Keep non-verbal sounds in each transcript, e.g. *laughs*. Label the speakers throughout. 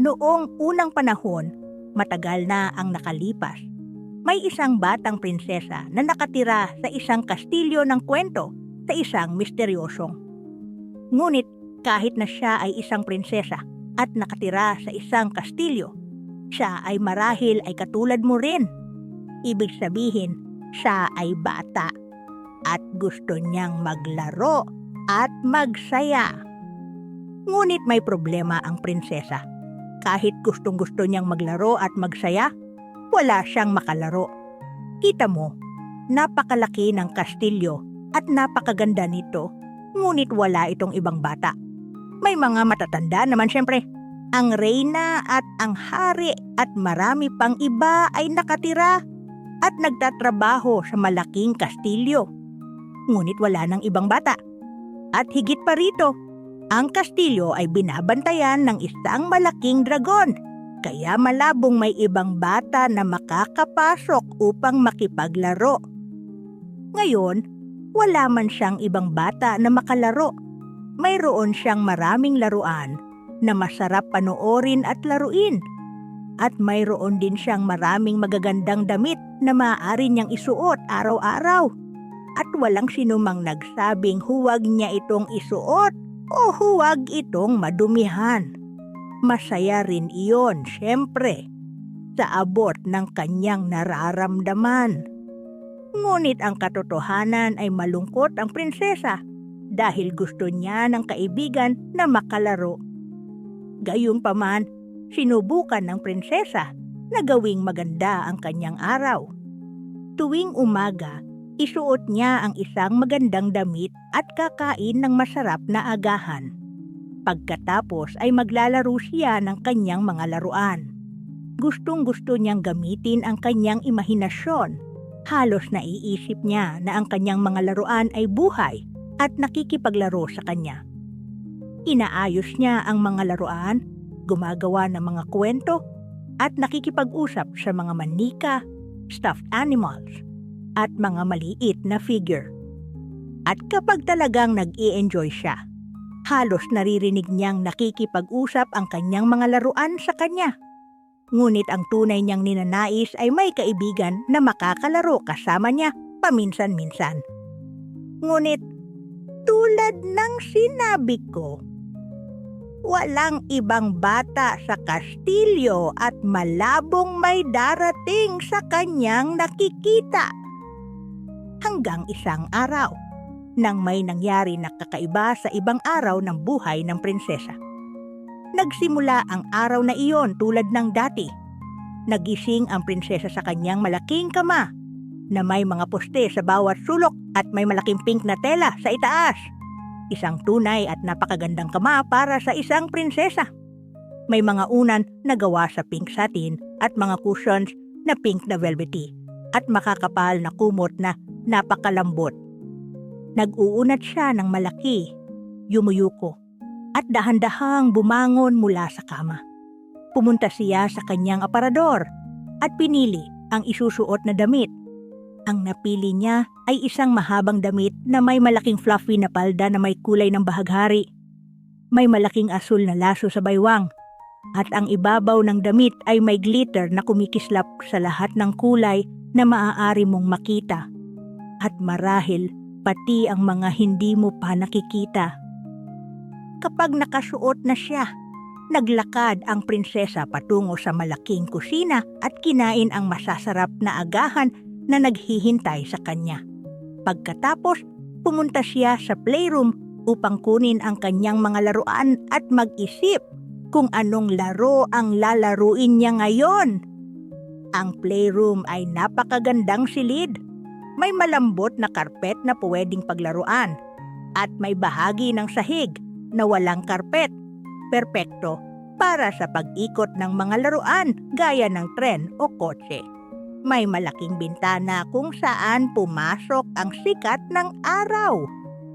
Speaker 1: Noong unang panahon, matagal na ang nakalipas. May isang batang prinsesa na nakatira sa isang kastilyo ng kwento sa isang misteryosyong. Ngunit kahit na siya ay isang prinsesa at nakatira sa isang kastilyo, siya ay marahil ay katulad mo rin. Ibig sabihin, siya ay bata at gusto niyang maglaro at magsaya. Ngunit may problema ang prinsesa. Kahit gustong gusto niyang maglaro at magsaya, wala siyang makalaro. Kita mo, napakalaki ng kastilyo at napakaganda nito, ngunit wala itong ibang bata. May mga matatanda naman siyempre. Ang reyna at ang hari at marami pang iba ay nakatira at nagtatrabaho sa malaking kastilyo. Ngunit wala ng ibang bata. At higit pa rito, ang kastilyo ay binabantayan ng isang malaking dragon. Kaya malabong may ibang bata na makakapasok upang makipaglaro. Ngayon, wala man siyang ibang bata na makalaro. Mayroon siyang maraming laruan na masarap panoorin at laruin. At mayroon din siyang maraming magagandang damit na maaari niyang isuot araw-araw. At walang sinumang nagsabing huwag niya itong isuot o huwag itong madumihan. Masaya rin iyon, syempre, sa abot ng kanyang nararamdaman. Ngunit ang katotohanan ay malungkot ang prinsesa dahil gusto niya ng kaibigan na makalaro. Gayunpaman, sinubukan ng prinsesa na gawing maganda ang kanyang araw. Tuwing umaga, isuot niya ang isang magandang damit at kakain ng masarap na agahan. Pagkatapos ay maglalaro siya ng kanyang mga laruan. Gustong gusto niyang gamitin ang kanyang imahinasyon. Halos naiisip niya na ang kanyang mga laruan ay buhay at nakikipaglaro sa kanya. Inaayos niya ang mga laruan, gumagawa ng mga kwento, at nakikipag-usap sa mga manika, stuffed animals, at mga maliit na figure. At kapag talagang nag enjoy siya, halos naririnig niyang nakikipag-usap ang kanyang mga laruan sa kanya. Ngunit ang tunay niyang ninanais ay may kaibigan na makakalaro kasama niya paminsan-minsan. Ngunit tulad ng sinabi ko, walang ibang bata sa kastilyo at malabong may darating sa kanyang nakikita. Hanggang isang araw, nang may nangyari na kakaiba sa ibang araw ng buhay ng prinsesa. Nagsimula ang araw na iyon tulad ng dati. Nagising ang prinsesa sa kanyang malaking kama na may mga poste sa bawat sulok at may malaking pink na tela sa itaas. Isang tunay at napakagandang kama para sa isang prinsesa. May mga unan na gawa sa pink satin at mga cushions na pink na velvety at makakapal na kumot na napakalambot. Nag-uunat siya ng malaki, yumuyuko, at dahan-dahang bumangon mula sa kama. Pumunta siya sa kanyang aparador at pinili ang isusuot na damit. Ang napili niya ay isang mahabang damit na may malaking fluffy na palda na may kulay ng bahaghari. May malaking asul na laso sa baywang at ang ibabaw ng damit ay may glitter na kumikislap sa lahat ng kulay na maaari mong makita. At marahil pati ang mga hindi mo pa nakikita. Kapag nakasuot na siya, naglakad ang prinsesa patungo sa malaking kusina at kinain ang masasarap na agahan na naghihintay sa kanya. Pagkatapos, pumunta siya sa playroom upang kunin ang kanyang mga laruan at mag-isip kung anong laro ang lalaruin niya ngayon. Ang playroom ay napakagandang silid may malambot na karpet na pwedeng paglaruan at may bahagi ng sahig na walang karpet. Perpekto para sa pag-ikot ng mga laruan gaya ng tren o kotse. May malaking bintana kung saan pumasok ang sikat ng araw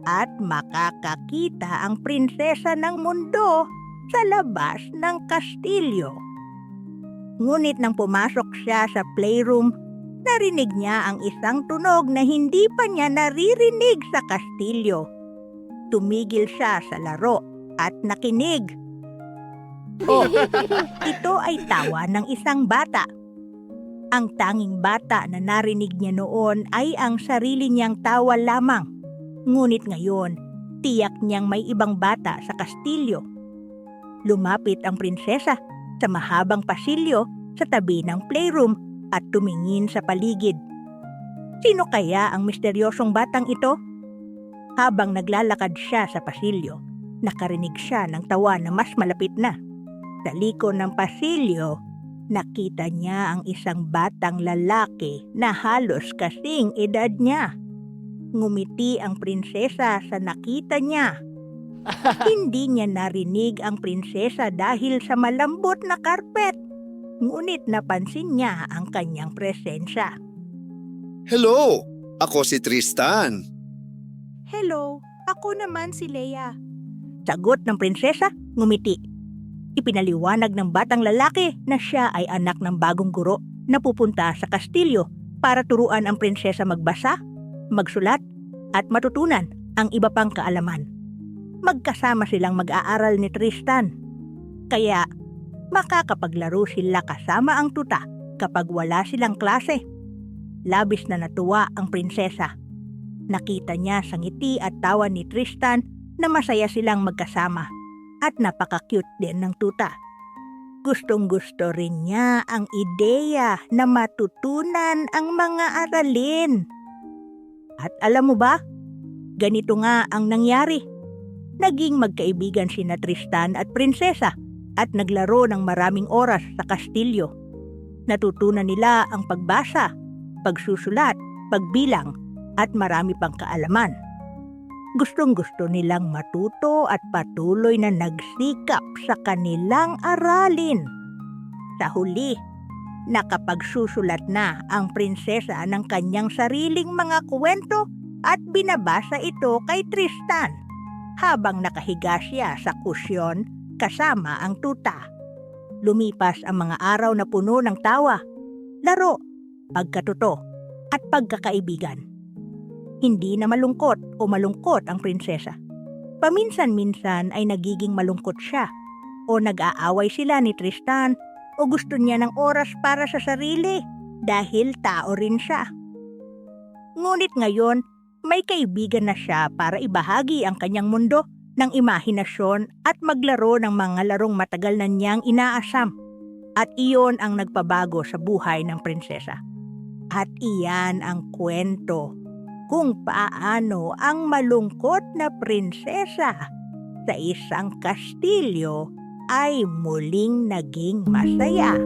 Speaker 1: at makakakita ang prinsesa ng mundo sa labas ng kastilyo. Ngunit nang pumasok siya sa playroom narinig niya ang isang tunog na hindi pa niya naririnig sa kastilyo. Tumigil siya sa laro at nakinig. Oh, *laughs* ito ay tawa ng isang bata. Ang tanging bata na narinig niya noon ay ang sarili niyang tawa lamang. Ngunit ngayon, tiyak niyang may ibang bata sa kastilyo. Lumapit ang prinsesa sa mahabang pasilyo sa tabi ng playroom at tumingin sa paligid. Sino kaya ang misteryosong batang ito? Habang naglalakad siya sa pasilyo, nakarinig siya ng tawa na mas malapit na. Sa liko ng pasilyo, nakita niya ang isang batang lalaki na halos kasing edad niya. Ngumiti ang prinsesa sa nakita niya. *laughs* Hindi niya narinig ang prinsesa dahil sa malambot na karpet. Ngunit napansin niya ang kanyang presensya.
Speaker 2: Hello! Ako si Tristan.
Speaker 1: Hello, ako naman si Leia. Sagot ng prinsesa, ngumiti. Ipinaliwanag ng batang lalaki na siya ay anak ng bagong guro na pupunta sa kastilyo para turuan ang prinsesa magbasa, magsulat, at matutunan ang iba pang kaalaman. Magkasama silang mag-aaral ni Tristan. Kaya makakapaglaro sila kasama ang tuta kapag wala silang klase. Labis na natuwa ang prinsesa Nakita niya sa ngiti at tawa ni Tristan na masaya silang magkasama at napaka-cute din ng tuta. Gustong gusto rin niya ang ideya na matutunan ang mga aralin. At alam mo ba, ganito nga ang nangyari. Naging magkaibigan sina Tristan at Prinsesa at naglaro ng maraming oras sa kastilyo. Natutunan nila ang pagbasa, pagsusulat, pagbilang, at marami pang kaalaman. Gustong gusto nilang matuto at patuloy na nagsikap sa kanilang aralin. Sa huli, nakapagsusulat na ang prinsesa ng kanyang sariling mga kwento at binabasa ito kay Tristan habang nakahiga siya sa kusyon kasama ang tuta. Lumipas ang mga araw na puno ng tawa, laro, pagkatuto, at pagkakaibigan hindi na malungkot o malungkot ang prinsesa. Paminsan-minsan ay nagiging malungkot siya o nag-aaway sila ni Tristan o gusto niya ng oras para sa sarili dahil tao rin siya. Ngunit ngayon, may kaibigan na siya para ibahagi ang kanyang mundo ng imahinasyon at maglaro ng mga larong matagal na niyang inaasam. At iyon ang nagpabago sa buhay ng prinsesa. At iyan ang kwento kung paano ang malungkot na prinsesa sa isang kastilyo ay muling naging masaya.